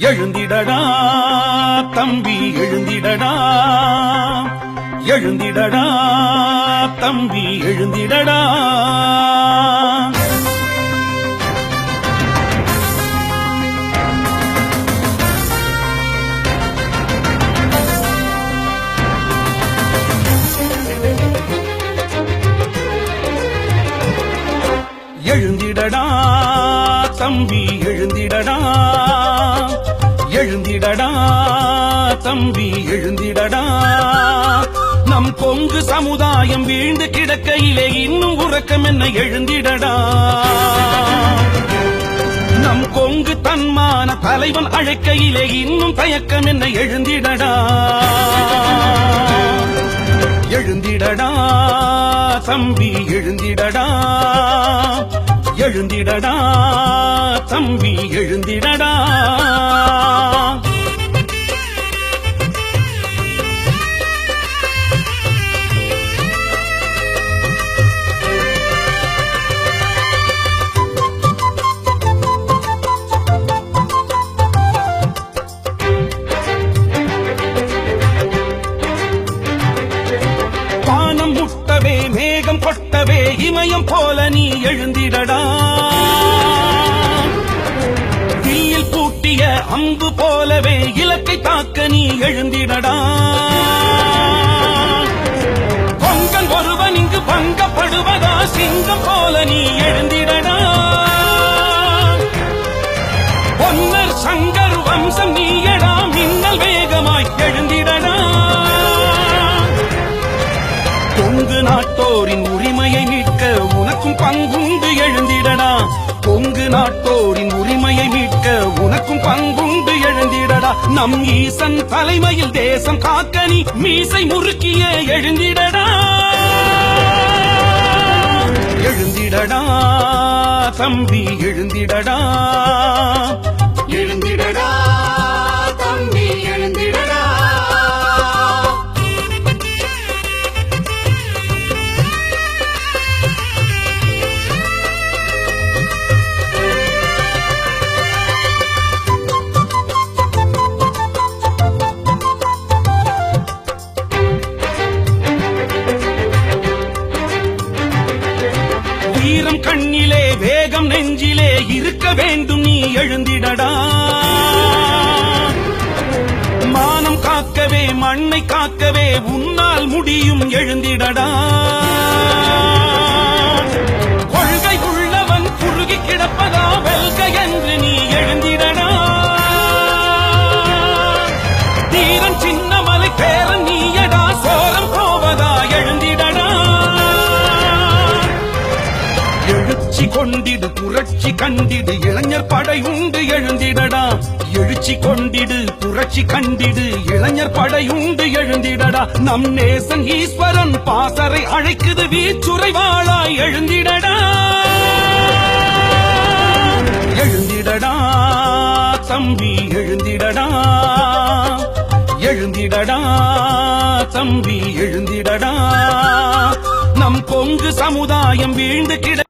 எழுந்திடடா தம்பி எழுந்திடடா. எழுந்திடடா தம்பி எழுந்திடடா. எழுந்திடடா தம்பி எழுந்திடடா. எழுந்திடடா தம்பி எழுந்திடடா. நம் கொங்கு சமுதாயம் வீழ்ந்து கிடக்கையிலே இன்னும் உறக்கம் என்ன? எழுந்திடடா. நம் கொங்கு தன்மான தலைவன் அழைக்கையிலே இன்னும் தயக்கம் என்ன? எழுந்திடடா. எழுந்திடடா தம்பி எழுந்திடடா. எழுந்திடடா தம்பி எழுந்திடடா. இமயம் போல நீ எழுந்திடடா. தில்லில் பூட்டிய அம்பு போலவே இலக்கை தாக்க நீ எழுந்திடடா. பொங்கல் ஒருவன் இங்கு பங்கப்படுவதா? சிங்கம் போல நீ எழுந்திடடா. பொன்னர் சங்கர் வம்சம் நீயடா. மின்னல் வேகமாய் எழுந்திடடா. கொங்கு நாட்டோரின் உரிமையை மீட்டு மீட்க உனக்கும் பங்குண்டு எழுந்திடடா. கொங்கு நாட்டோரின் உரிமையை மீட்க உனக்கும் பங்குண்டு எழுந்திடடா. நம் ஈசன் தலைமையில் தேசம் காக்க நீ மீசை முறுக்கிய எழுந்திடடா. எழுந்திடடா தம்பி எழுந்திடடா. எழுந்திடடா. வீரம் கண்ணிலே வேகம் நெஞ்சிலே இருக்க வேண்டும் நீ எழுந்திடடா. மானம் காக்கவே மண்ணை காக்கவே உன்னால் முடியும் எழுந்திடடா. எழுச்சி கொண்டிடு புரட்சி கண்டிடு இளைஞர் படை உண்டு எழுந்திடடா. எழுச்சி கொண்டிடு புரட்சி கண்டிடு இளைஞர் படை உண்டு எழுந்திடடா. நம் நேசன் ஈஸ்வரன் பாசரை அழைக்குது வீச்சுரை வாழாய் எழுந்திடடா. எழுந்திடடா தம்பி எழுந்திடடா. எழுந்திடடா தம்பி எழுந்திடடா. நம் கொங்கு சமுதாயம் வீழ்ந்து கிட